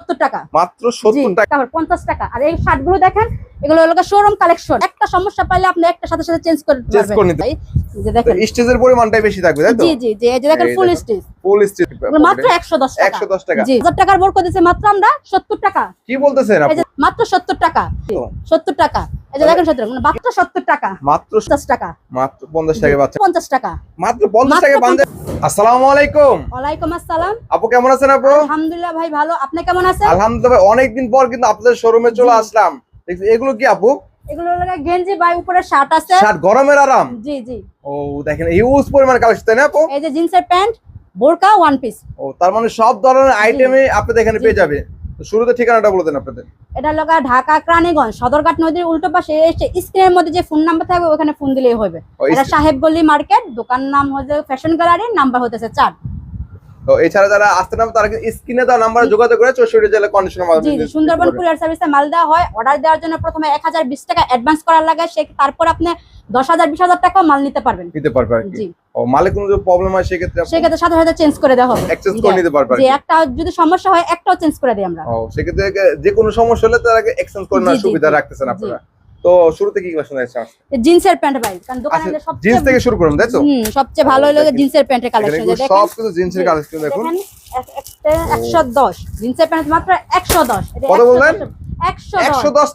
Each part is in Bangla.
সত্তর টাকা। মাত্র সত্তর টাকা। পঞ্চাশ টাকা। আর এই শার্টগুলো দেখেন এগুলো হলো শোরুম কালেকশন একটা সমস্যা পাইলে আপনি একটা সাথে সাথে চেঞ্জ করে চেঞ্জ করে নিতে-। যে দেখেন। স্টেজের পরিমাণটাই বেশি থাকবে তাই তো? জি জি জি এই যে দেখেন ফুল। স্টিচ ফুল স্টিচ মাত্র একশো দশ টাকা। একশো দশ টাকা। জি টাকার মাত্র আমরা সত্তর টাকা। কি বলতেছেন এই আপু মাত্র সত্তর টাকা। তো, সত্তর টাকা। এই যে দেখেন সত্তর মাত্র সত্তর টাকা। মাত্র পঞ্চাশ টাকা। মাত্র পঞ্চাশ টাকা বাচ্চা। পঞ্চাশ টাকা। মাত্র পঞ্চাশ মাত্র টাকা বান্ধে আসসালামু আলাইকুম। ওয়ালাইকুম আসসালাম। আপু কেমন আছেন আপু? আলহামদুলিল্লাহ ভাই ভালো। আপনি কেমন আছেন? আলহামদুলিল্লাহ অনেকদিন পর কিন্তু আপনাদের শোরুমে চলে আসলাম। এগুলো কি আপু? এগুলো হলো গেঞ্জি ভাই উপরে শার্ট আছে। শার্ট গরমের আরাম? জি জি। ও দেখেন হিউজ পরিমাণ কালেকশন তাই না আপু? এই যে জিন্সের প্যান্ট বোরকা ওয়ান পিস ও তার মানে সব ধরনের আইটেমই আপনাদের এখানে পেয়ে যাবে। তো শুরুতে ঠিকানাটা বলে দেন আপনাদের। এটা লগা ঢাকা ক্রানীগঞ্জ সদরঘাট নদীর উল্টো পাশে এসে স্ক্রিনের মধ্যে যে ফোন নাম্বার থাকবে ওখানে ফোন দিলেই হবে এটা ইস- সাহেবগল্লি মার্কেট দোকান নাম হচ্ছে ফ্যাশন গ্যালারি নাম্বার হতেছে চার। তো এছাড়া যারা আসতে না তারা স্ক্রিনে দেওয়া নাম্বারে যোগাযোগ করে চৌষট্টি জেলা কন্ডিশনের জি মাধ্যমে সুন্দরবন কুরিয়ার সার্ভিসে মাল দেওয়া হয়। অর্ডার দেওয়ার জন্য প্রথমে এক হাজার বিশ টাকা অ্যাডভান্স করার লাগে। সে তারপর আপনি দশ হাজার বিশ হাজার টাকা মাল নিতে পারবেন। নিতে পারবে আর কি। জি। ও মালে কোনো যদি প্রবলেম হয় সেক্ষেত্রে সেক্ষেত্রে সাথে সাথে চেঞ্জ করে দেওয়া হবে। করে নিতে যে একটা যদি সমস্যা হয় একটাও চেঞ্জ করে দিই আমরা। ও সেক্ষেত্রে যে কোনো সমস্যা হলে তার আগে এক্সচেঞ্জ করে নেওয়ার জি, জি, সুবিধা রাখতেছেন আপনারা। তো শুরুতে কি কালেকশন আছে জিন্সের প্যান্ট ভাই কারণ দোকানে আচ্ছা সবচেয়ে জিন্স থেকে শুরু করুন তাই তো? হুম, সবচেয়ে ভালো হলো জিন্সের প্যান্টের কালেকশন দেখেন। সব কিছু জিন্সের কালেকশন দেখুন। দেখেন এক- একটা একশো দশ জিন্সের প্যান্ট মাত্র একশো দশ। এটা কত বললেন? একশো একশো দশ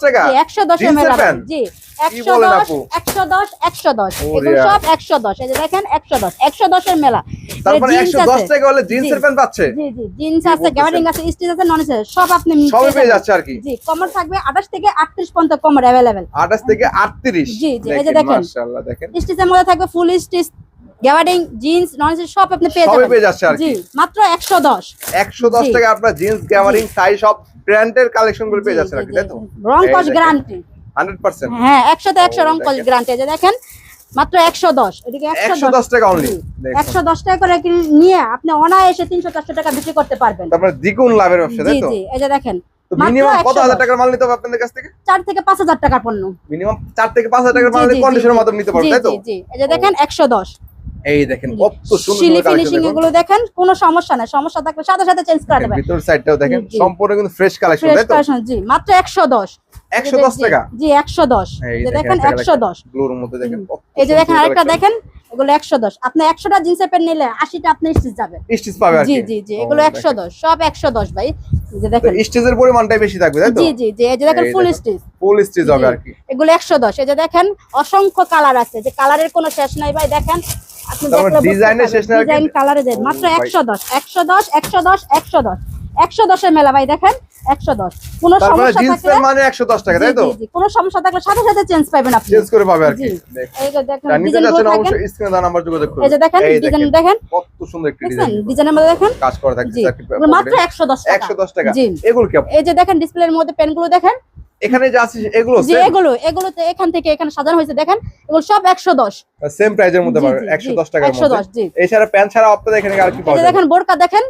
দশ টাকা? জি এগুলো সব একশো দশ। এই যে দেখেন একশো দশ। একশো দশের মেলা। তারপরে জিন্স একশো দশ আছে। টাকা হলে জিন্সের প্যান্ট পাচ্ছে? জি জি জিন্স আছে গ্যাবারিং আছে স্টিচ আছে নন স্টিচ সব আপনি সবই পেয়ে যাচ্ছে আর কি। জি কমার থাকবে আঠাশ থেকে আটত্রিশ পর্যন্ত কমার অ্যাভেলেবেল আঠাশ থেকে আটত্রিশ। জি, জি, এই যে দেখেন। মাশাআল্লাহ দেখেন। স্টিচের মধ্যে থাকবে ফুল স্টিচ গ্যাবারিং জিন্স নন সব আপনি পেয়ে যাবেন। পেয়ে যাচ্ছে আর জি মাত্র একশো দশ। একশো দশ জি। টাকা আপনার জিন্স গ্যামারিং সাইজ সব ব্র্যান্ডের কালেকশনগুলো পেয়ে যাচ্ছেন আর কি তাই তো? রং কস গ্যারান্টি হান্ড্রেড পার্সেন্ট হ্যাঁ একশোতে একশো ও, রং কস। গ্যারান্টি যে দেখেন মাত্র একশো দশ। এদিকে একশো একশো দশ টাকা অনলি একশো দশ টাকা করে নিয়ে আপনি অনায়াসে তিনশো চারশো টাকা বিক্রি করতে পারবেন। তারপরে দ্বিগুণ লাভের ব্যবসা তাই তো? জি এই যে দেখেন মিনিমাম কত হাজার টাকার মাল নিতে হবে আপনাদের কাছ থেকে? চার থেকে পাঁচ হাজার টাকার পণ্য। মিনিমাম চার থেকে পাঁচ হাজার টাকার মাল জি, জি, কন্ডিশনের জি, নিতে পারবে জি তাই তো? জি জি। এই যে দেখেন একশো দশ। এই দেখেন কত সুন্দর ফিনিশিং এগুলো দেখেন কোনো সমস্যা নাই সমস্যা থাকলে সাথে সাথে চেঞ্জ করে দেবেন ভিতর সাইডটাও দেখেন। সম্পূর্ণ কিন্তু ফ্রেশ কালেকশন তাই তো? জি মাত্র একশো দশ। একশো দশ টাকা? জি একশো দশ। এই দেখেন দেখেন একশো দশ। ব্লুর মধ্যে দেখেন এই যে দেখেন আরেকটা দেখেন এগুলো একশো দশ। আপনি একশোটা জিন্সের প্যান্ট নিলে আশিটা আপনি স্টিচ যাবে। স্টিচ পাবে আর জি জি জি এগুলো একশো দেখেন। দশ সব একশো দশ ভাই। এই যে দেখেন। স্টিচের পরিমাণটাই বেশি থাকবে তাই তো? জি জি জি এই যে দেখেন ফুল। স্টিচ ফুল স্টিচ হবে আর কি। এগুলো একশো দশ। এই যে দেখেন অসংখ্য কালার আছে যে কালারের কোনো শেষ নাই ভাই দেখেন। আপনি শেষ নাই ডিজাইন কালারে দেন। মাত্র। একশো দশ একশো দশ একশো দশ একশো দশ। একশো দশের মেলা ভাই দেখেন কোনো সমস্যা থাকলে মানে টাকা তাই তো? জি, জি, কোনো সমস্যা থাকলে সাথে সাথে চেঞ্জ পাবেন আপনি। চেঞ্জ করে পাবে আর কি। দেখেন। এই যে দেখেন যারা নিতে ডিজাইন যাচ্ছেন অবশ্যই স্ক্রিনে দেওয়া নাম্বার যোগাযোগ করুন। এই যে দেখেন ডিজাইন দেখেন দেখেন। কত সুন্দর একটি ডিজাইন ডিজাইনের মধ্যে দেখেন? কাজ করা মাত্র টাকা। টাকা। এগুলো কি এই যে দেখেন ডিসপ্লের মধ্যে পেনগুলো দেখেন। এখানে যা আছে এগুলো জি এগুলো এগুলোতে এখান থেকে এখানে সাজানো হয়েছে দেখেন এগুলো সব একশো দশ। সেম প্রাইজের মধ্যে জি, পাবে জি, একশো জি, দশ টাকার 110 মধ্যে জি। এছাড়া প্যান্ট ছাড়া আপনাদের এখানে আর কি পাওয়া যায় দেখেন বোরকা দেখেন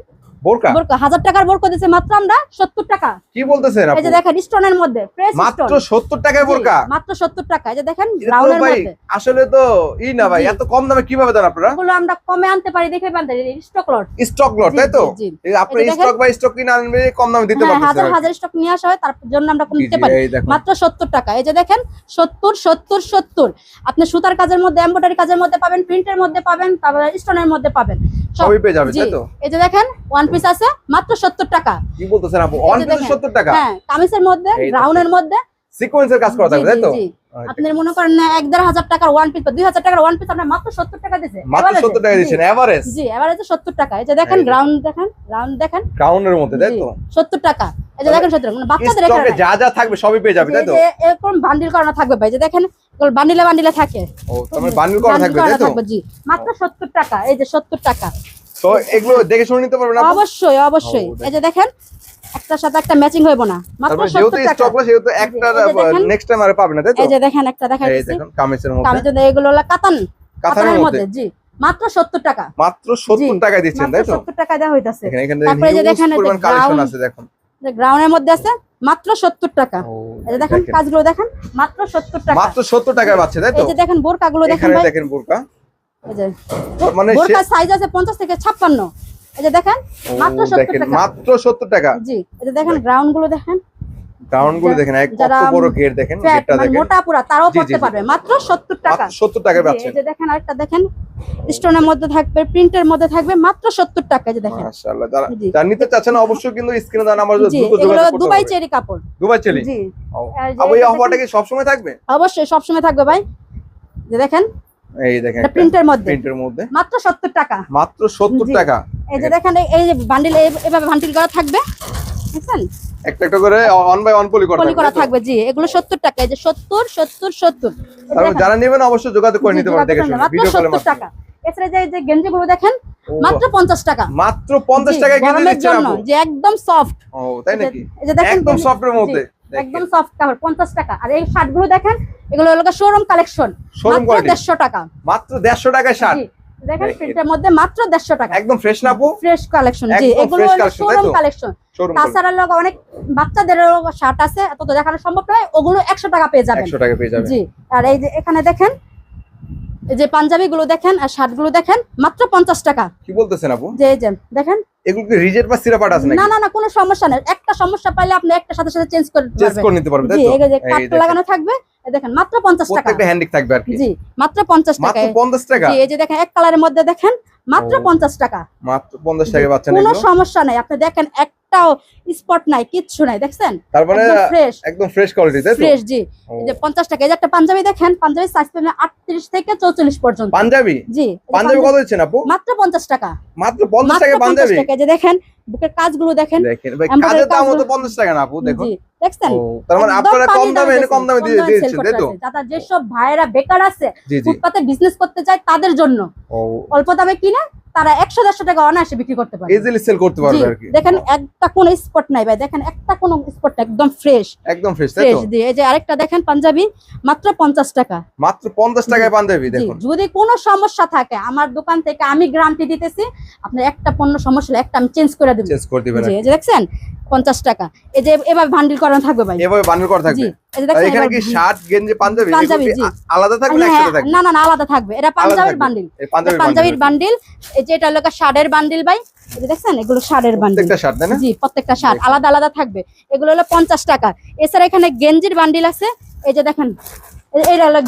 বোরকা? বোরকা হাজার টাকার বোরকা মাত্র আমরা সত্তর টাকা। কি বলতেছেন এই যে দেখেন স্টোনের মধ্যে মাত্র সত্তর টাকায় বোরকা? মাত্র সত্তর টাকা। এই যে দেখেন ব্রাউনের মধ্যে। আসলে তো ই না ভাই এত কম দামে কীভাবে দেন আপনারা? এগুলো আমরা কমে আনতে পারি দেখে স্টক লট স্টক লট তাই তো? আপনি এই যে দেখেন। স্টক বাই স্টক কিনে আনবে কম দামে দিতে হাজার হাজার স্টক নিয়ে আসা হয় তার জন্য আমরা জি, পারি। মাত্র সত্তর টাকা। এই যে দেখেন সত্তর সত্তর সত্তর। আপনি সুতার কাজের মধ্যে এমব্রয়ডারি কাজের মধ্যে পাবেন প্রিন্টের মধ্যে পাবেন তারপরে স্টোনের মধ্যে পাবেন। সবই পেয়ে যাবে তাই তো? এই যে দেখেন ওয়ান পিস আছে মাত্র সত্তর টাকা। কি বলতেছেন আপু? পিস টাকা? হ্যাঁ কামিজের মধ্যে। ব্রাউনের মধ্যে। সিকোয়েন্সের কাজ করা থাকবে তাই তো? আচ্ছা। মনে করেন না এক দেড় হাজার টাকার ওয়ান পিস বা দুই হাজার টাকার ওয়ান পিস আপনার মাত্র সত্তর টাকা মাত্র সত্তর টাকা দিচ্ছেন এভারেজ জি সত্তর টাকা। এই যে দেখেন। গ্রাউন্ড দেখেন গ্রাউন্ড দেখেন। গ্রাউন্ডের মধ্যে তাই তো? সত্তর টাকা। এই যে দেখেন সত্তর মানে বাচ্চাদের এখানে যা যা থাকবে সবই পেয়ে যাবে তাই তো? এরকম বান্ডিল করানো থাকবে ভাই। যে দেখেন বান্ডিলে বান্ডিলে থাকে। ও তার মানে বান্ডিল করা থাকবে তাই তো? জি। মাত্র সত্তর টাকা। এই যে সত্তর টাকা। তো এগুলো দেখে শুনে নিতে পারবেন অবশ্যই অবশ্যই। এই যে দেখেন একটার সাথে একটা ম্যাচিং হইব না। মাত্র তারপরে যেহেতু সত্তর টাকা স্টক সেহেতু একটা। নেক্সট টাইম আর পাবে না তাই তো? এই যে দেখেন একটা দেখা এই দেখুন কামিজের মধ্যে। কামিজের এগুলো হলো কাতান। কাতানের মধ্যে। জি। মাত্র সত্তর টাকা। মাত্র সত্তর জি, টাকায় দিচ্ছেন তাই তো? সত্তর টাকা দেওয়া হইতাছে। তারপরে যে দেখেন কালেকশন আছে দেখুন। যে গ্রাউন্ডের মধ্যে আছে মাত্র সত্তর টাকা। ও, এই যে দেখেন। কাজগুলো দেখেন মাত্র সত্তর টাকা। মাত্র সত্তর টাকায় পাচ্ছে তাই তো? এই যে দেখেন বোরকাগুলো দেখেন ভাই। দেখেন বোরকা। এই যে মানে বোরকার সাইজ আছে পঞ্চাশ থেকে ছাপ্পান্ন। এই যে দেখেন মাত্র 70 টাকা। মাত্র সত্তর টাকা। জি এই যে দেখেন গ্রাউন্ডগুলো দেখেন। গ্রাউন্ডগুলো দেখেন এক কত যারা বড় গেট দেখেন গেটটা মানে দেখেন। মোটা পুরা তারাও পড়তে পারবে। মাত্র সত্তর টাকা। মাত্র সত্তর পাচ্ছেন। এই যে দেখেন আরেকটা দেখেন স্টোনের মধ্যে থাকবে প্রিন্টের মধ্যে থাকবে মাত্র সত্তর টাকা এই যে দেখেন। মাশাআল্লাহ যারা নিতে চাচ্ছেন অবশ্যই কিন্তু স্ক্রিনে দেওয়া নাম্বার দ্রুত দুবাই চেরি কাপড়। দুবাই চেলি জি। আর এই অফারটা থাকবে? অবশ্যই সবসময় থাকবে ভাই। যে দেখেন এই দেখেন প্রিন্টের মধ্যে। প্রিন্টের মধ্যে। মাত্র সত্তর টাকা। মাত্র সত্তর জি। টাকা। এই যে দেখেন এই- যে বান্ডিল এভাবে বান্ডিল করা থাকবে। বুঝছেন একটা একটা করে অন বাই অন পলি করা পলি করা থাকবে জি। এগুলো সত্তর টাকা এই যে সত্তর সত্তর সত্তর। এই যারা নেবেন অবশ্যই যোগাযোগ করে নিতে পারেন যোগাযোগ দেখে করে মাত্র ভিডিও কলে সত্তর টাকা। এছাড়া যে যে দেখেন মাত্র পঞ্চাশ টাকা। মাত্র 50 জি, টাকায় দিচ্ছেন আপু। যে একদম সফট ও তাই নাকি? এই যে দেখেন একদম সফটের মধ্যে। একদম সফট কাপড় পঞ্চাশ টাকা। আর এই শার্টগুলো দেখেন এগুলো হলো শোরুম কালেকশন মাত্র quality। দেড়শো টাকা। মাত্র 150 টাকায় শার্ট। দেখেন প্রিন্টের মধ্যে মাত্র দেড়শো টাকা। একদম ফ্রেশ না আপু? ফ্রেশ কালেকশন জি এগুলো শোরুম কালেকশন তাছাড়া লোক অনেক বাচ্চাদেরও শার্ট আছে এত তো দেখানো সম্ভব নয় ওগুলো একশো টাকা পেয়ে যাবেন। 100 টাকা পেয়ে যাবেন। জি আর এই যে এখানে দেখেন এই যে পাঞ্জাবি গুলো দেখেন আর শার্টগুলো দেখেন মাত্র পঞ্চাশ টাকা। কি বলতেছেন আপু? যে যে দেখেন। এগুলো কি রিজেট বা সিরাপাট আছে না না না কোনো সমস্যা নেই। একটা সমস্যা পাইলে আপনি একটা সাথে সাথে চেঞ্জ করে চেঞ্জ করে নিতে পারবে তাই জি এই যে কাট দেখেন। লাগানো থাকবে দেখেন মাত্র পঞ্চাশ টাকা। প্রত্যেকটা হ্যান্ডিক থাকবে আর কি। জি মাত্র পঞ্চাশ টাকা। মাত্র 50 টাকা? জি এই যে দেখেন এক কালারের মধ্যে দেখেন মাত্র ও, পঞ্চাশ টাকা। মাত্র 50 কোনো সমস্যা নাই। আপনি দেখেন একটাও স্পট নাই কিচ্ছু নাই দেখছেন? তার মানে ফ্রেশ একদম ফ্রেশ কোয়ালিটি তাই ফ্রেশ জি। এই যে পঞ্চাশ টাকা এই যে একটা পাঞ্জাবি দেখেন পাঞ্জাবি সাইজ থেকে চৌচল্লিশ পর্যন্ত। পাঞ্জাবি? জি পাঞ্জাবি কত আপু? মাত্র পঞ্চাশ টাকা। মাত্র 50 মাত্র পঞ্চাশ পাঞ্জাবি? টাকা এই যে দেখেন বুকের কাজগুলো দেখেন দেখেন ভাই কাজের দাম তো 50 টাকা না আপু দেখছেন? তার মানে আপনারা কম দামে এনে কম দামে দিয়ে দিয়েছেন তাই তো? করতে যেসব ভাইয়েরা বেকার আছে ফুটপাতে বিজনেস করতে চায় তাদের জন্য। অল্প দামে কিনে তারা একশো দেড়শো টাকা অনায়াসে বিক্রি করতে পারে ইজিলি সেল করতে পারবে আর কি। দেখেন একটা কোনো স্পট নাই ভাই দেখেন একটা কোনো স্পট একদম ফ্রেশ একদম ফ্রেশ ফ্রেশ দিয়ে এই যে আরেকটা দেখেন পাঞ্জাবি মাত্র পঞ্চাশ টাকা। মাত্র 50 টাকায় পাঞ্জাবি দেখুন। যদি কোনো সমস্যা থাকে আমার দোকান থেকে আমি গ্যারান্টি দিতেছি আপনার একটা পণ্য সমস্যা হলে একটা আমি চেঞ্জ করে দেবো। চেঞ্জ করে দিবেন আর জি কি। এই যে দেখছেন? পঞ্চাশ টাকা। এই যে এবার ভান্ডিল করানো থাকবে ভাই। এভাবে বান্ডেল করা থাকবে। এখানে কি শার্ট গেঞ্জি পাঞ্জাবি? আলাদা থাকবে হ্যাঁ, একসাথে থাকবে? না না না আলাদা থাকবে। এটা পাঞ্জাবির বান্ডিল। পাঞ্জাবির বান্ডিল। এই যে এটা হলো শার্টের বান্ডিল ভাই। এই যে দেখছেন এগুলো শার্টের বান্ডিল। প্রত্যেকটা শার্ট না? জি প্রত্যেকটা শার্ট। আলাদা আলাদা থাকবে। এগুলো হলো পঞ্চাশ টাকা। এছাড়া এখানে গেঞ্জির বান্ডিল আছে। এই যে দেখেন এটা হলো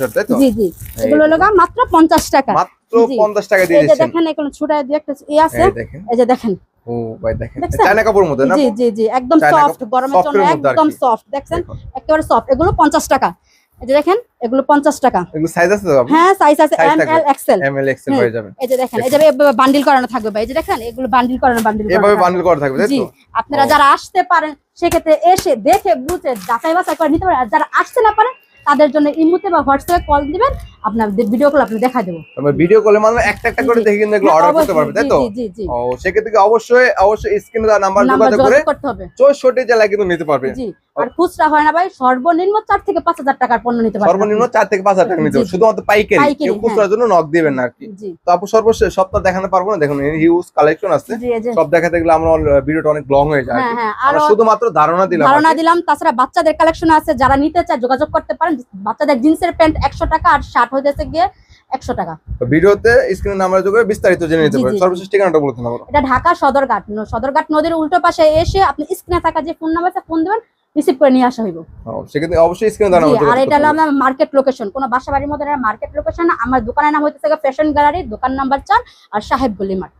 শার্ট তাই তো? জি জি। এগুলো হলো মাত্র পঞ্চাশ টাকা। মাত্র 50 টাকা দিয়ে এই যে দেখেন এগুলো ছুটায় দিয়ে একটা ই আছে। এই যে দেখেন ও ভাই দেখেন চায়না কাপড়ের মধ্যে না? জি জি জি একদম সফট গরমের জন্য একদম সফট দেখুন। একেবারে সফট এগুলো পঞ্চাশ টাকা। এই যে দেখেন এগুলো পঞ্চাশ টাকা। এগুলো সাইজ আছে তো হ্যাঁ সাইজ আছে M L XL M L XL হয়ে যাবে। এই যে দেখেন এই যে বান্ডিল করানো থাকবে ভাই এই যে দেখেন এগুলো বান্ডিল করানো বান্ডিল এভাবে বান্ডেল করা থাকবে জি আপনারা যারা আসতে পারেন সেক্ষেত্রে এসে দেখে বুঝে যাচাই বাছাই করে নিতে পারেন। আর যারা আসতে না পারেন তাদের জন্য ইমুতে বা হোয়াটসঅ্যাপে কল দিবেন আপনার ভিডিও কল আপনি দেখা দেবো। আমরা ভিডিও কলে মানে একটা একটা করে। দেখে কিন্তু এগুলো হ্যাঁ, অর্ডার করতে পারবে তাই তো? ও সেক্ষেত্রে অবশ্যই অবশ্যই স্ক্রিনে দেওয়া নাম্বার যোগাযোগ করে করতে হবে। চৌষট্টি জেলায় কিন্তু নিতে পারবে। জি। আর খুচরা হয় না ভাই সর্বনিম্ন চার থেকে পাঁচ হাজার টাকার পণ্য নিতে পারবেন সর্বনিম্ন চার থেকে পাঁচ হাজার টাকা নিতে। শুধুমাত্র পাইকারি কেউ খুচরার জন্য নক দিবেন না আর কি। তো আপু সর্বশেষ সপ্তাহ দেখাতে পারব না। দেখুন হিউজ কালেকশন আছে। সব দেখাতে গেলে আমরা ভিডিওটা অনেক লং হয়ে যায় আর হ্যাঁ। হ্যাঁ শুধুমাত্র ধারণা দিলাম ধারণা দিলাম। তাছাড়া বাচ্চাদের কালেকশন আছে। যারা নিতে চায় যোগাযোগ করতে পারেন। বাচ্চাদের জিন্সের প্যান্ট একশো টাকা আর শার্ট হইতেছে গিয়ে একশো টাকা। ভিডিওতে স্ক্রিনে নাম্বার যোগ বিস্তারিত জেনে নিতে পারেন। সর্বশেষ ঠিকানাটা বলতে না এটা ঢাকা সদরঘাট সদরঘাট নদীর উল্টো পাশে এসে আপনি স্ক্রিনে থাকা যে ফোন নাম্বার ফোন দেবেন। রিসিভ করে নিয়ে আসা হইব। সেক্ষেত্রে অবশ্যই স্ক্রিনে আর এটা হলো আমার মার্কেট লোকেশন কোনো বাসাবাড়ির মধ্যে মার্কেট লোকেশন আমার দোকানের নাম হইতেছে ফ্যাশন গ্যালারি দোকান নাম্বার চার আর সাহেব গলি মাঠ